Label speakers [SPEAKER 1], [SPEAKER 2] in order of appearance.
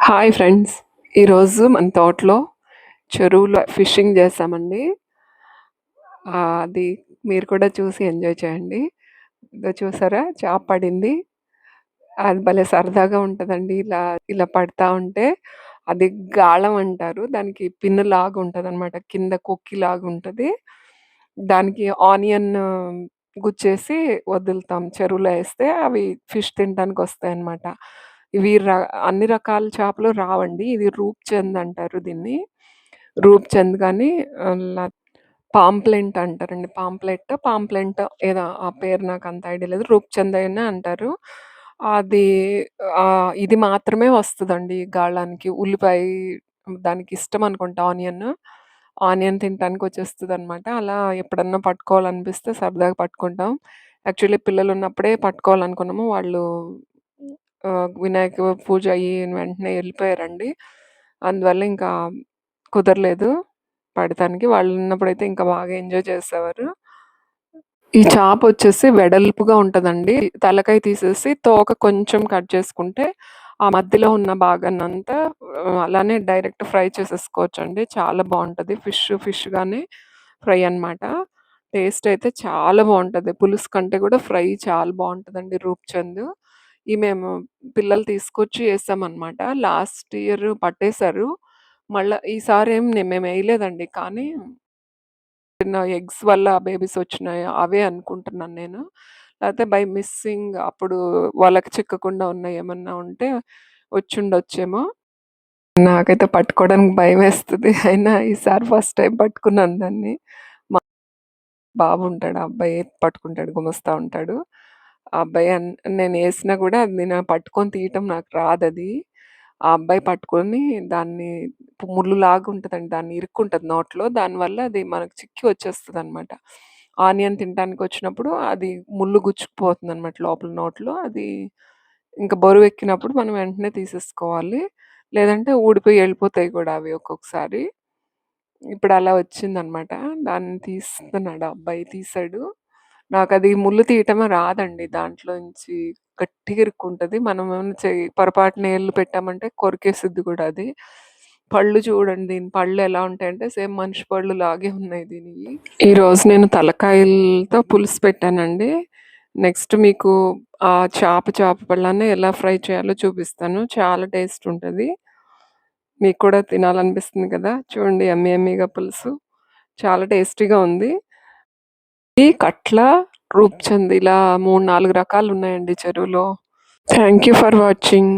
[SPEAKER 1] Hi friends. ఈరోజు మన తోటలో చెరువులో ఫిషింగ్ చేస్తామండి అది మీరు కూడా చూసి ఎంజాయ్ చేయండి. ఇదో చూసారా చేప పడింది. అది భలే సరదాగా ఉంటుందండి ఇలా ఇలా పడతా ఉంటే అది గాళం అంటారు. దానికి పిన్నులాగా ఉంటదనమాట. కింద కొక్కిలాగా ఉంటుంది దానికి ఆనియన్ గుచ్చేసి వదులుతాం. చెరువులో వేస్తే అవి ఫిష్ తినటానికొస్తాయన్నమాట. ఇవి ర అన్ని రకాల చేపలు రావండి. ఇది రూప్‌చంద్ అంటారు దీన్ని. రూప్‌చంద్ కానీ పాంప్లెంట్ అంటారండి. పాంప్లెట్, పాంప్లెంట్ ఏదో ఆ పేరు నాకు అంత ఐడియా లేదు. రూప్‌చంద్ అయినా అంటారు. అది ఇది మాత్రమే వస్తుందండి గాళానికి. ఉల్లిపాయ దానికి ఇష్టం అనుకుంటా ఆనియన్. ఆనియన్ తినడానికి వచ్చేస్తుంది అనమాట అలా ఎప్పుడన్నా పట్టుకోవాలనిపిస్తే సరదాగా పట్టుకుంటాం. యాక్చువల్లీ పిల్లలు ఉన్నప్పుడే పట్టుకోవాలనుకున్నాము. వాళ్ళు ఆహ్, వినాయక పూజ అయ్యి వెంటనే ఎళ్ళిపోయారండి. అందువల్ల ఇంకా కుదరలేదు పడటానికి. వాళ్ళున్నప్పుడైతే ఇంకా బాగా ఎంజాయ్ చేసేవారు. ఈ చేపొచ్చేసి వెడల్పుగా ఉంటదండి. తలకాయ తీసేసి తోక కొంచెం కట్ చేసుకుంటే, ఆ మధ్యలో ఉన్న భాగాన్నంతా ఆహ్, అలానే డైరెక్ట్ ఫ్రై చేసేసుకోవచ్చండి. చాలా బావుంటది. ఫిష్ ఫిష్‌గానే ఫ్రై అనమాట. టేస్ట్ అయితే చాలా బావుంటది. పులుసు కంటే కూడా ఫ్రై చాలా బావుంటదండి రూప్‌చంద్. ఈ మేము పిల్లలు తీసుకొచ్చి ఏసామనమాట. Last year పట్టేసారు. మళ్ళా ఈసారేం నే వేయలేదండి కానీ చిన్న ఎగ్స్ వల్ల బేబీస్ వచ్చినాయి. అవే అనుకుంటున్నాను నేను. లేతే బై మిస్సింగ్ అప్పుడు వాళ్ళకి చిక్కకుండా ఉన్నాయి ఏమన్నా ఉంటే వచ్చుండొచ్చేమో. నాకైతే పట్టుకోవడానికి భయమేస్తది. అయినా ఈసారి ఫస్ట్ టైమ్ పట్టుకున్నాను దాన్ని. మా బాబుంటాడు. ఆ అబ్బాయి పట్టుకుంటాడు. గుమస్తా ఉంటాడు. ఆ అబ్బాయి అన్ నేనేసినా కూడా అది నేను పట్టుకొని తీయటం నాకు రాదది. ఆ అబ్బాయి పట్టుకొని దాన్ని ముల్లులాగా ఉంటుందండి దాన్ని ఇరుక్కుంటది నోట్లో. దానివల్ల అది మనకు చిక్కి వచ్చేస్తదనమాట. ఆనియన్ తినటానికొచ్చినప్పుడు అది ముల్లు గుచ్చుకుపోతుందనమాట లోపల నోట్లో. అది ఇంక బరువెక్కినప్పుడు మనం వెంటనే తీసేసుకోవాలి. లేదంటే ఊడిపోయి ఎళ్ళిపోతాయి కూడా అవి ఒక్కొక్కసారి. ఇప్పుడలా వచ్చిందనమాట. దాన్ని తీస్తున్నాడు ఆ అబ్బాయి తీసాడు. నాకది ముళ్ళు తీయటమే రాదండి. దాంట్లోంచి గట్టిగా ఇరుక్కుంటది. మనం ఏమన్నా చెయ్యి పొరపాటున ఏళ్ళు పెట్టామంటే కొరికేసిద్ది కూడా అది. పళ్ళు చూడండి దీని పళ్ళు ఎలా ఉంటాయంటే సేమ్ మనిషి పళ్ళు లాగే ఉన్నాయి దీనియి. ఈరోజు నేను తలకాయలతో పులుసు పెట్టానండి. నెక్స్ట్ మీకు ఆ చేప చేప పళ్ళని ఎలా ఫ్రై చేయాలో చూపిస్తాను. చాలా టేస్ట్ ఉంటది. మీకు కూడా తినాలనిపిస్తుంది కదా! చూడండి యమ్మీ యమ్మీగా పులుసు. చాలా టేస్టీగా ఉంది. ఇది కట్ల, రూప్‌చంద్ ఇలా మూడు నాలుగు రకాలు ఉన్నాయండి చెరువులో. Thank you for watching.